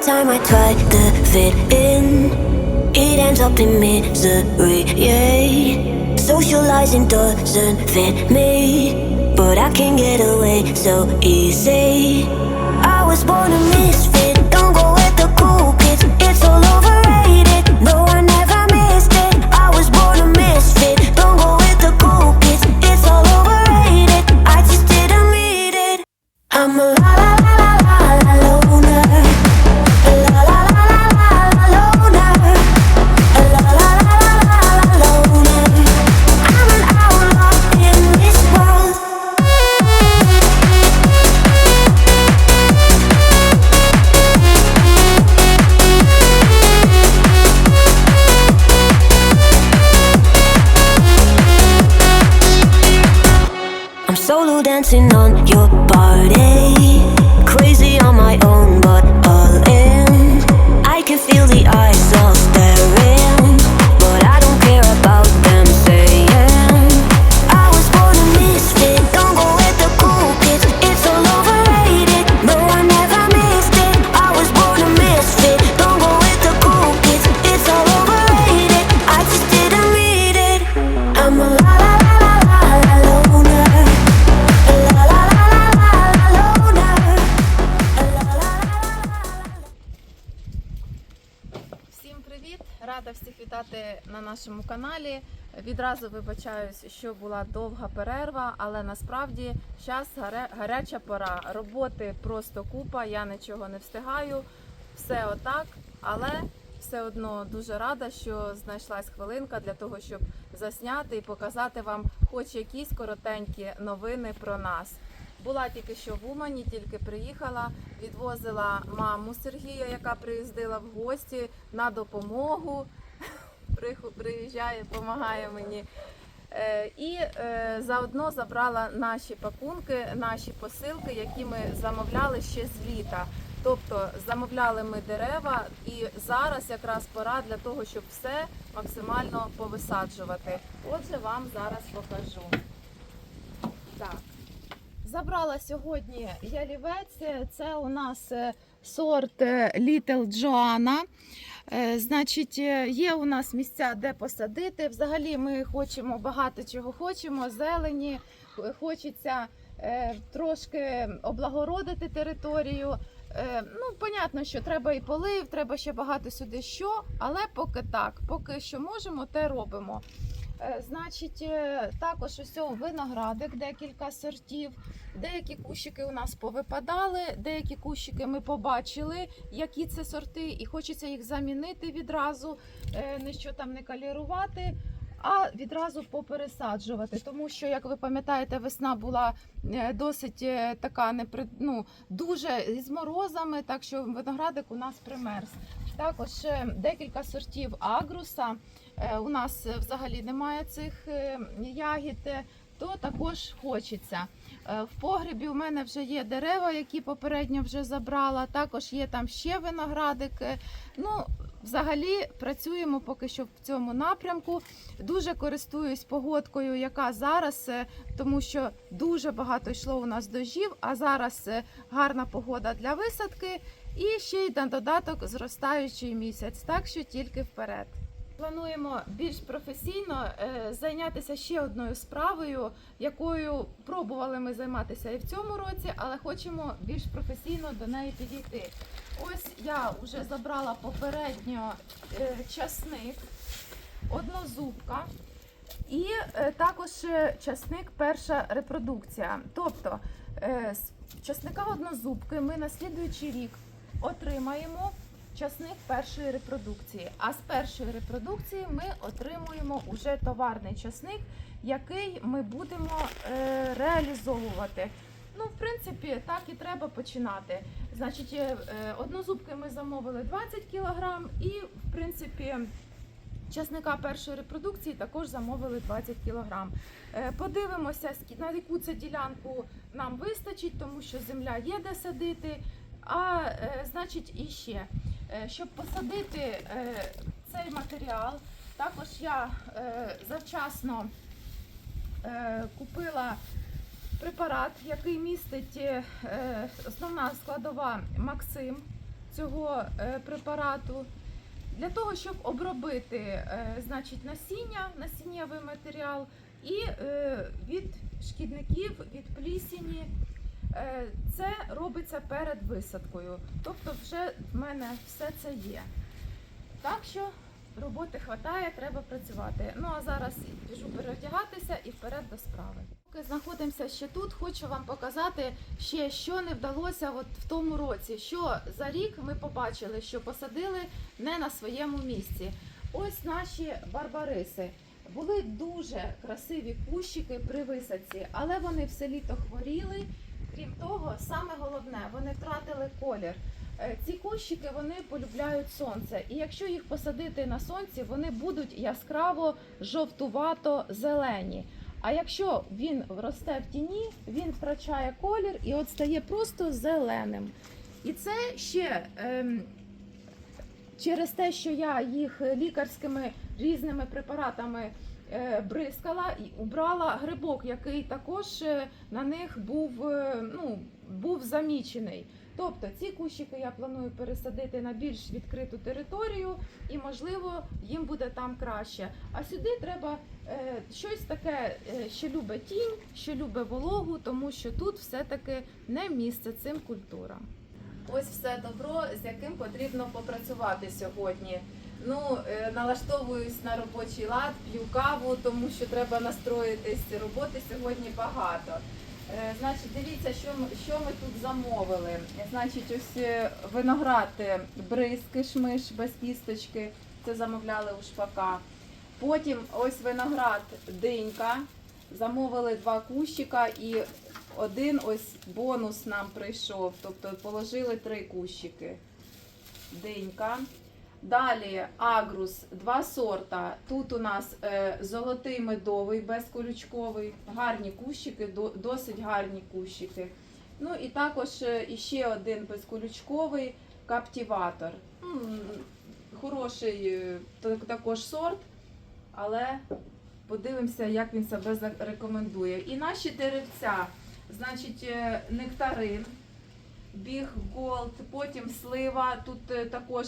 time I try to fit in, it ends up in misery. Socializing doesn't fit me, but I can get away so easy. I was born a misfit. Dancing on your нашому каналі. Відразу вибачаюсь, що була довга перерва, але насправді зараз гаряча пора. Роботи просто купа, я нічого не встигаю. Все отак, але все одно дуже рада, що знайшлась хвилинка для того, щоб засняти і показати вам хоч якісь коротенькі новини про нас. Була тільки що в Умані, тільки приїхала, відвозила маму Сергія, яка приїздила в гості на допомогу. Приїжджає, допомагає мені. Е, І е, заодно забрала наші пакунки, наші посилки, які ми замовляли ще з літа. Тобто замовляли ми дерева, і зараз якраз пора для того, щоб все максимально повисаджувати. Отже, вам зараз покажу. Так. Забрала сьогодні ялівець. Це у нас е, сорт Little Joanna. Е, Значить, е, є у нас місця, де посадити. Взагалі ми хочемо багато чого хочемо. Зелені, хочеться е, трошки облагородити територію. Ну, понятно, що треба і полив, треба ще багато сюди що, але поки так, поки що можемо, те робимо. Е, Значить, е, також ось виноградик, декілька сортів. Деякі кущики у нас повипадали, деякі кущики ми побачили, які це сорти, і хочеться їх замінити відразу, е, ніщо там не калірувати, а відразу попересаджувати. Тому що, як ви пам'ятаєте, весна була досить така непри... ну, дуже з морозами, так що виноградик у нас примерз. Також декілька сортів агруса. Е, У нас взагалі немає цих е, ягід, е, то також хочеться. В погребі у мене вже є дерева, які попередньо вже забрала. Також є там ще виноградик. Е, Ну, взагалі працюємо поки що в цьому напрямку. Дуже користуюсь погодкою, яка зараз, тому що дуже багато йшло у нас дождів, а зараз гарна погода для висадки. І ще й на додаток зростаючий місяць, так що тільки вперед. Плануємо більш професійно е, зайнятися ще одною справою, якою пробували ми займатися і в цьому році, але хочемо більш професійно до неї підійти. Ось я вже забрала попередньо е, часник, однозубка. І е, також часник перша репродукція. Тобто з часника однозубки ми на слідуючий рік отримаємо часник першої репродукції. А з першої репродукції ми отримуємо уже товарний часник, який ми будемо е, реалізовувати. Ну, в принципі, так і треба починати. Значить, е, е, однозубки ми замовили 20 кг і, в принципі, часника першої репродукції також замовили 20 кг. Подивимося, на яку це ділянку нам вистачить, тому що земля є де садити. А значить, і ще, щоб посадити е, цей матеріал, також я е, завчасно е, купила препарат, який містить е, основна складова Максим цього е, препарату. Для того, щоб обробити е, значить, насіння, насіннєвий матеріал і е, від шкідників, від плісені. Е, Це робиться перед висадкою. Тобто, вже в мене все це є. Так що роботи хватає, треба працювати. Ну а зараз біжу переодягатися і вперед до справи. Поки знаходимося ще тут, хочу вам показати ще, що не вдалося от в тому році. Що за рік ми побачили, що посадили не на своєму місці. Ось наші барбариси. Були дуже красиві кущики при висадці, але вони все літо хворіли. Крім того, саме головне, вони втратили колір. Е, Ці кущики вони полюбляють сонце, і якщо їх посадити на сонці, вони будуть яскраво жовтувато-зелені. А якщо він росте в тіні, він втрачає колір і от стає просто зеленим. І це ще ем, через те, що я їх лікарськими різними препаратами бризкала і убрала грибок, який також е, на них був, е, ну, був замічений. Тобто ці кущики я планую пересадити на більш відкриту територію, і можливо їм буде там краще. А сюди треба е, щось таке, е, що любить тінь, що любить вологу, тому що тут все-таки не місце цим культурам. Ось все добро, з яким потрібно попрацювати сьогодні. Ну, е, налаштовуюсь на робочий лад, п'ю каву, тому що треба настроїтись. Роботи сьогодні багато. Е, Значить, дивіться, що ми, що ми тут замовили. Значить, ось е, виноград бризки, шмиш без кісточки. Це замовляли у шпака. Потім ось виноград динька. Замовили два кущика і один ось бонус нам прийшов. Тобто положили три кущики. Динька. Далі агрус, два сорта. Тут у нас е, золотий медовий, безколючковий, гарні кущики, до- досить гарні кущики. Ну і також е, іще один безколючковий каптіватор. Хороший е, також сорт, але подивимося, як він себе зарекомендує. І наші деревця, значить, нектарин, біг голд, потім слива. Тут також.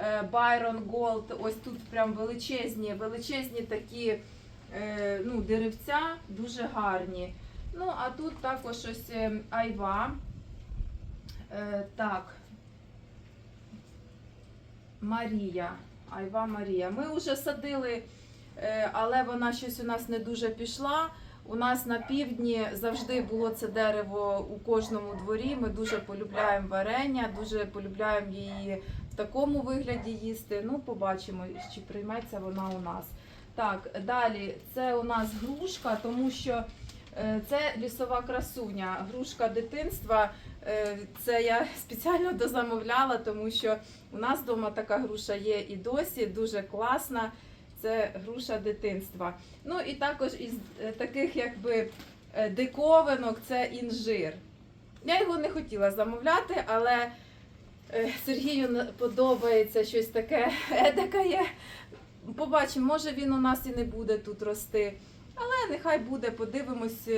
Е, Байрон Голд, ось тут прям величезні, величезні такі е, ну, деревця, дуже гарні. Ну, а тут також ось е, айва. Е, так. Марія. Айва Марія. Ми вже садили, е, але вона щось у нас не дуже пішла. У нас на півдні завжди було це дерево у кожному дворі. Ми дуже полюбляємо варення, дуже полюбляємо її в такому вигляді їсти. Ну, побачимо, чи прийметься вона у нас. Так, далі це у нас грушка, тому що е, це лісова красуня, грушка дитинства. Е, Це я спеціально дозамовляла, тому що у нас вдома така груша є і досі, дуже класна. Це груша дитинства. Ну і також із е, таких якби е, диковинок це інжир. Я його не хотіла замовляти, але е, Сергію подобається щось таке едакає. Побачимо, може він у нас і не буде тут рости. Але нехай буде, подивимось,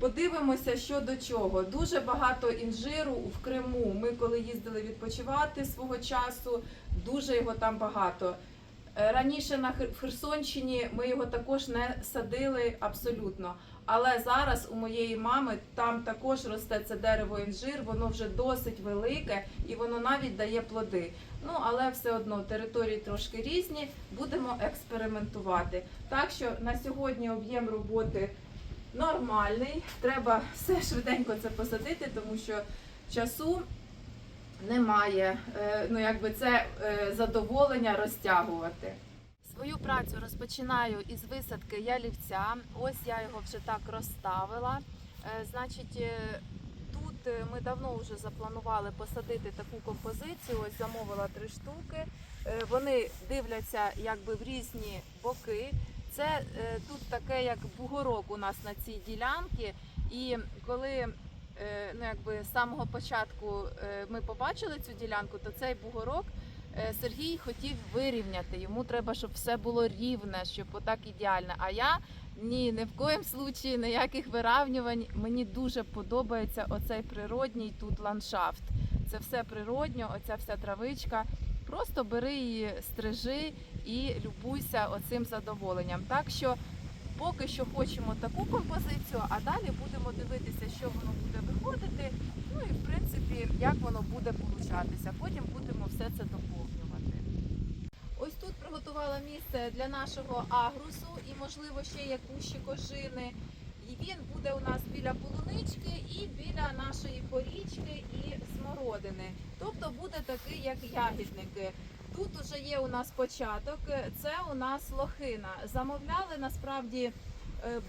подивимося, що до чого. Дуже багато інжиру в Криму. Ми коли їздили відпочивати свого часу, дуже його там багато. Е, Раніше на Хер- Херсонщині ми його також не садили абсолютно. Але зараз у моєї мами там також росте це дерево інжир, воно вже досить велике і воно навіть дає плоди. Ну але все одно території трошки різні, будемо експериментувати. Так що на сьогодні об'єм роботи нормальний. Треба все швиденько це посадити, тому що часу немає. Е, Ну якби це е, задоволення розтягувати. Свою працю розпочинаю із висадки ялівця. Ось я його вже так розставила. Е, Значить, тут ми давно вже запланували посадити таку композицію. Ось замовила три штуки. Вони дивляться якби в різні боки. Це тут таке як бугорок у нас на цій ділянці. І коли ну, якби з самого початку е, ми побачили цю ділянку, то цей бугорок е, Сергій хотів вирівняти. Йому треба, щоб все було рівне, щоб отак ідеально. А я ні, ні в коєму случаї ніяких виравнювань. Мені дуже подобається оцей природній тут ландшафт. Це все природньо, оця вся травичка. Просто бери її, стрижи і любуйся оцим задоволенням. Так що поки що хочемо таку композицію, а далі будемо дивитися, що воно буде виходити. Ну і в принципі, як воно буде получатися. Потім будемо все це доповнювати. Ось тут приготувала місце для нашого агрусу і, можливо, ще є кущі кожини. І він буде у нас біля полунички і біля нашої порічки і смородини. Тобто буде такий, як ягідники. Тут уже є у нас початок, це у нас лохина. Замовляли насправді е,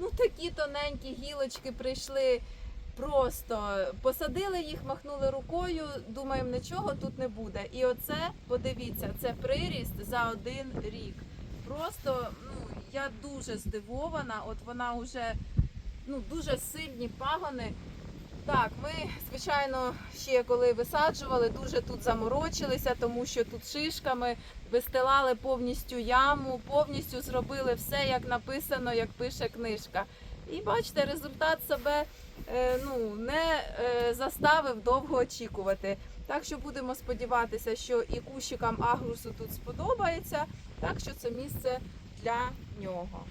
ну, такі тоненькі гілочки прийшли. Просто посадили їх, махнули рукою, думаємо, нічого тут не буде. І оце, подивіться, це приріст за один рік. Просто ну, я дуже здивована. От вона вже ну, дуже сильні пагони. Так, ми, звичайно, ще коли висаджували, дуже тут заморочилися, тому що тут шишками вистилали повністю яму, повністю зробили все, як написано, як пише книжка. І бачите, результат себе ну, не е, заставив довго очікувати. Так що будемо сподіватися, що і кущикам агрусу тут сподобається, так що це місце для нього.